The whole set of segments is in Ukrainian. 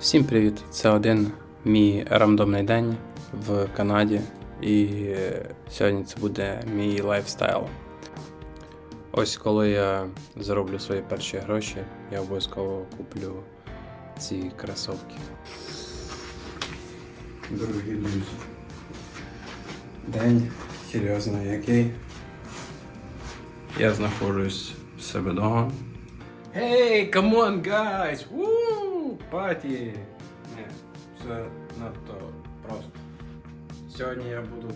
Всім привіт! Це один мій рандомний день в Канаді, і е, сьогодні це буде мій лайфстайл. Ось коли я зароблю свої перші гроші, я обов'язково куплю ці кросовки. Дорогі друзі. День серйозно який. Я знаходжусь в себе вдома. Hey, come on, guys! Woo! Паті! Ні, все надто просто. Сьогодні я буду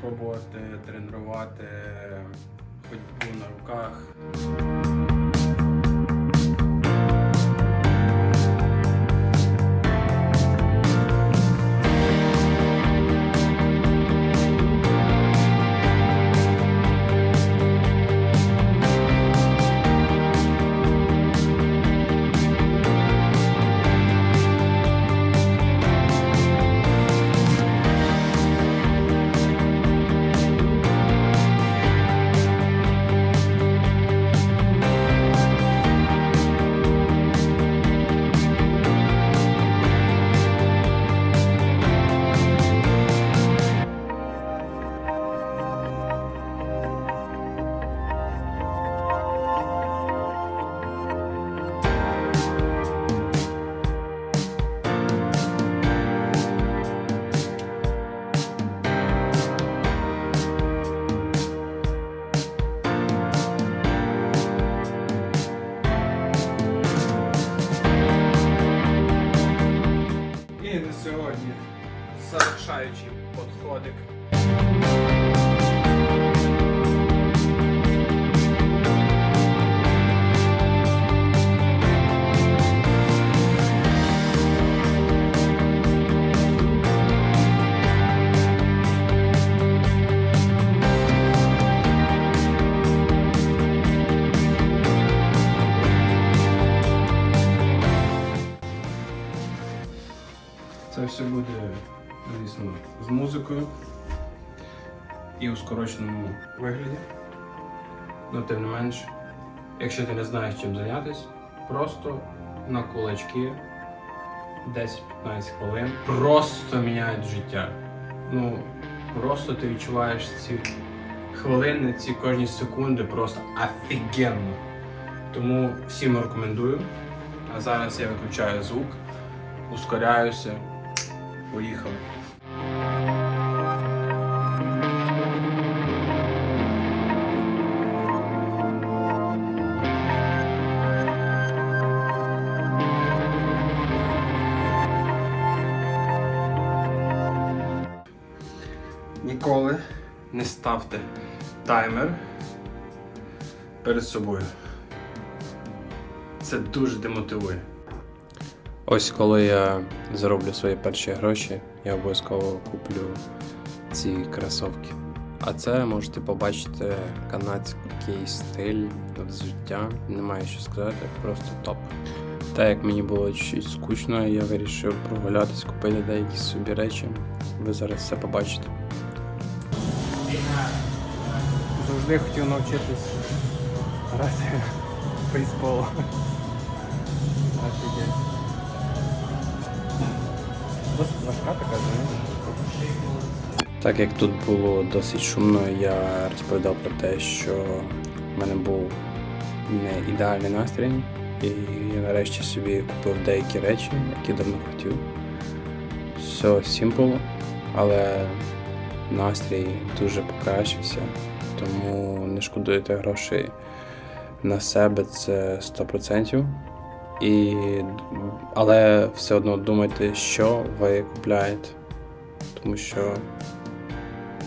пробувати тренувати ходьбу на руках. Завершаючий подходик. Музикою і у скороченому вигляді. Ну, тим не менш, якщо ти не знаєш чим зайнятися, просто на кулачки 10-15 хвилин просто міняють життя. Ну, просто ти відчуваєш ці хвилини, ці кожні секунди просто офігенно. Тому всім рекомендую. А зараз я виключаю звук, ускоряюся. Поїхали. Не ставте таймер перед собою. Це дуже демотивує. Ось коли я зароблю свої перші гроші, я обов'язково куплю ці кросовки. А це можете побачити канадський стиль взуття. Немає що сказати, просто топ. Так як мені було чуть скучно, я вирішив прогулятись, купити деякі собі речі. Ви зараз все побачите. Завжди хотів навчитись грати в бейсбол. Досить важка така, Так як тут було досить шумно, я розповідав про те, що в мене був не ідеальний настрій, і я нарешті собі купив деякі речі, які давно хотів. Все simple, але настрій дуже покращився, тому не шкодуйте грошей на себе це 100%. І, але все одно думайте, що ви купляєте. Тому що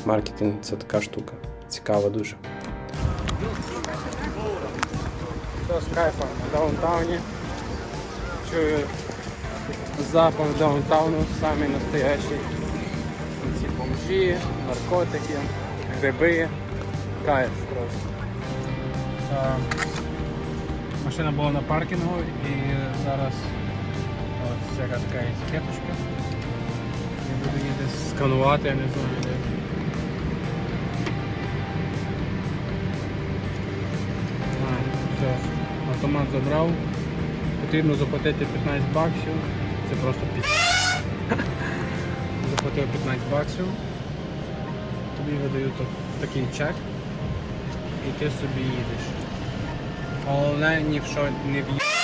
маркетинг це така штука. Цікава дуже. Все з кайфом на даунтауні. Чую запах даунтауну, самий настоящий. Ці бомжі, наркотики, гриби. Кайф просто. Машина була на паркінгу і зараз от всяка така етикеточка. Я буду її десь сканувати, я не знаю де. А, все, автомат забрав. Потрібно заплатити 15 баксів. Це просто пі... Заплатив 15 баксів. Тобі видають такий чек. І ти собі їдеш. Головне ні в що не в'їхати.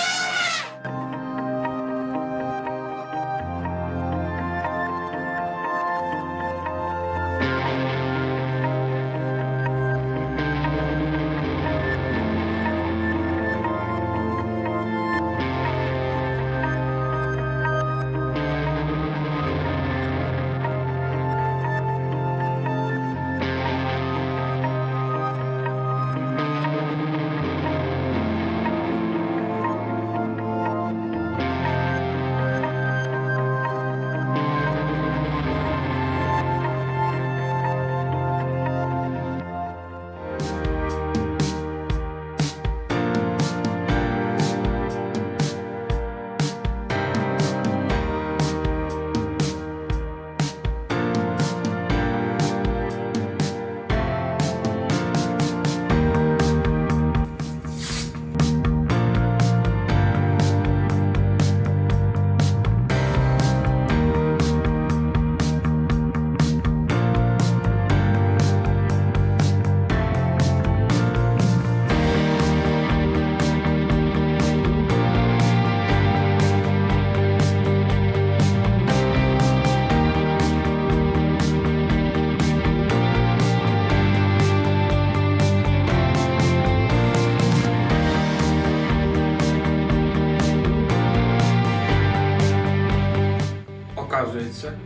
Оказується,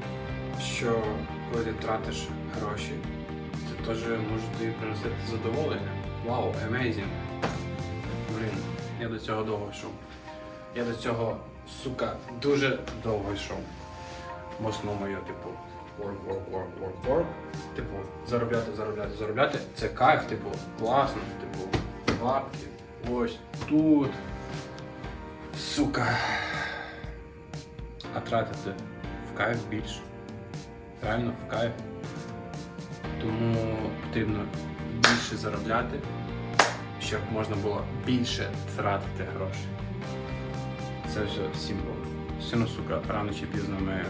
що коли ти тратиш гроші, це теж може тобі приносити задоволення. Вау, amazing. Блін, я до цього довго йшов. Я до цього, сука, дуже довго йшов. Основному я, типу, work, work, work, work, work. Типу, заробляти, заробляти, заробляти. Це кайф, типу, класно, типу, бабки. Ось тут. Сука. А тратити в кайф більше. Реально в кайф. Тому потрібно більше заробляти, щоб можна було більше тратити гроші. Це все символ. Все одно, сука, рано чи пізно ми